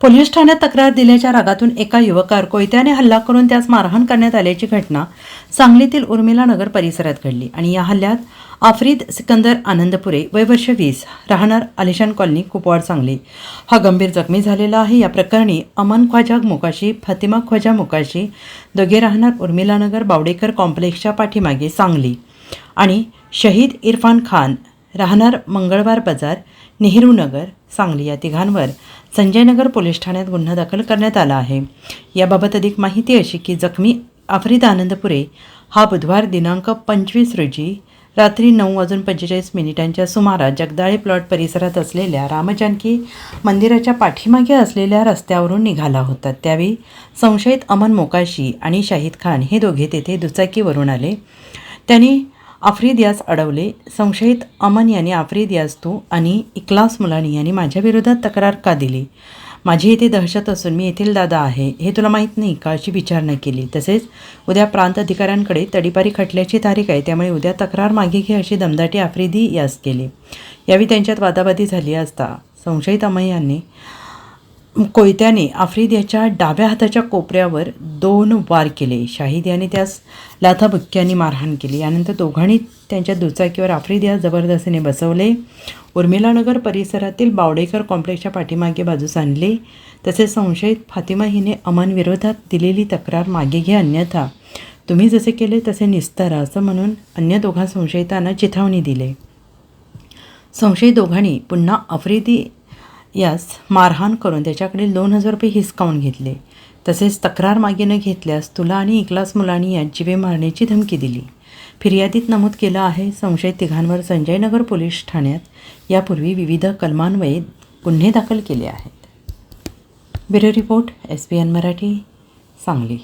Police ठाण्यात तक्रार दिल्याच्या रागातून एका युवकावर कोयत्याने हल्ला करून त्यास मारहाण करण्यात आल्याची घटना सांगलीतील उर्मिला नगर परिसरात घडली आणि या हल्ल्यात आफ्रीद सिकंदर आनंदपुरे वय वर्ष वीस राहणार आलिशान कॉलनी कुपवाड सांगली. हा गंभीर जखमी झालेला आहे. या प्रकरणी अमन ख्वाजा मोकाशी फातिमा ख्वाजा मोकाशी दोघे राहणार उर्मिला नगर बावडेकर कॉम्प्लेक्सच्या पाठीमागे सांगली आणि शहीद इरफान खान राहणार मंगळवार बाजार नेहरू नगर सांगली या तिघांवर संजयनगर पोलीस ठाण्यात गुन्हा दाखल करण्यात आला आहे. याबाबत अधिक माहिती अशी की जखमी आफ्रिद आनंदपुरे हा बुधवार दिनांक पंचवीस रोजी रात्री नऊ वाजून पंचेचाळीस मिनिटांच्या सुमारास जगदाळे प्लॉट परिसरात असलेल्या रामजानकी मंदिराच्या पाठीमागे असलेल्या रस्त्यावरून निघाला होता. त्यावेळी संशयित अमन मोकाशी आणि शाहिद खान हे दोघे तेथे दुचाकीवरून आले. त्यांनी आफ्रिद यास अडवले. संशयित अमन यांनी आफ्रिद यास तू आणि इक्लास मुलानी यांनी माझ्या विरोधात तक्रार का दिली? माझी येथे दहशत असून मी येथील दादा आहे. हे तुला माहीत नाही का? अशी विचारणा केली. तसेच उद्या प्रांत अधिकाऱ्यांकडे तडीपारी खटल्याची तारीख आहे. त्यामुळे उद्या तक्रार मागे घे अशी दमदाटी आफ्रिदी यास केली. यावेळी त्यांच्यात वादावादी झाली असता. संशयित अमन यांनी कोयत्याने आफ्रिद याच्या डाव्या हाताच्या कोपऱ्यावर दोन वार केले. शाहिद याने त्यास लाथाबुक्क्यांनी मारहाण केली. यानंतर दोघांनी त्यांच्या दुचाकीवर आफ्रिद जबरदस्तीने बसवले. उर्मिलानगर परिसरातील बावडेकर कॉम्प्लेक्सच्या पाठीमागे बाजूस आणले. तसेच संशयित फातिमा हिने अमनविरोधात दिलेली तक्रार मागे घे अन्यथा तुम्ही जसे केले तसे निस्तारा असं म्हणून अन्य दोघा संशयितांना चिथावणी दिले. संशयित दोघांनी पुन्हा आफ्रिदी यास मारहाण करून त्याच्याकडे दोन हजार रुपये हिसकावून घेतले. तसेच तक्रार मागे न घेतल्यास तुला आणि इकलास मुलांनी यात जीवे मारण्याची धमकी दिली. फिर्यादीत नमूद केलं आहे संशयित तिघांवर संजयनगर पोलीस ठाण्यात यापूर्वी विविध कलमान्वये गुन्हे दाखल केले आहेत. Bureau report S P N Marathi Sangli.